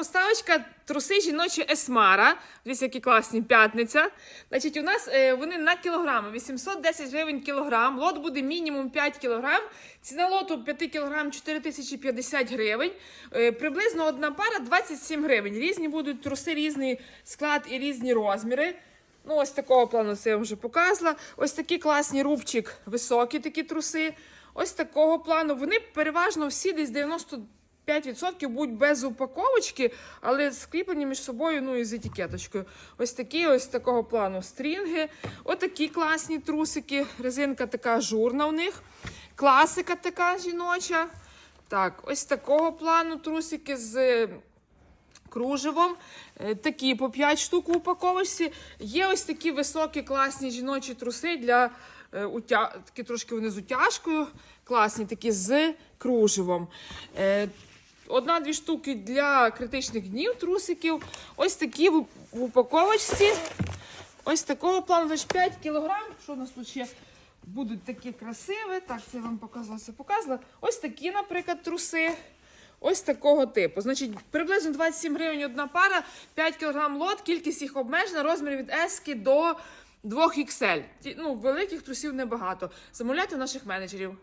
поставочка труси жіночі Есмара. Дивіться, які класні п'ятниця. Значить, у нас е, вони на кілограм. 810 гривень кілограм. Лот буде мінімум 5 кілограм. Ціна лоту 5 кілограм 4050 гривень. Е, приблизно одна пара 27 гривень. Різні будуть труси, різний склад і різні розміри. Ну, ось такого плану це я вже показала. Ось такий класний рубчик, високі такі труси. Ось такого плану. Вони переважно всі десь 95% будуть без упаковочки, але скріплені між собою, ну і з етикеточкою. Ось такі, ось такого плану стрінги. Отакі класні трусики. Резинка така ажурна у них. Класика така жіноча. Так, ось такого плану трусики з кружевом. Е, Такі по 5 штук в упаковочці. Є ось такі високі класні жіночі труси для е, утя... трошки вони з утяжкою. Класні такі з кружевом. Одна-дві штуки для критичних днів трусиків. Ось такі в, упаковочці. Ось такого плану значить, 5 кілограм. Що у нас тут ще? Будуть такі красиві. Так, це я вам показала, це показала. Ось такі, наприклад, труси. Ось такого типу. Значить, приблизно 27 гривень одна пара, 5 кг лот, кількість їх обмежена, розмір від S до 2 XL. Ну, великих трусів небагато. Замовляйте наших менеджерів.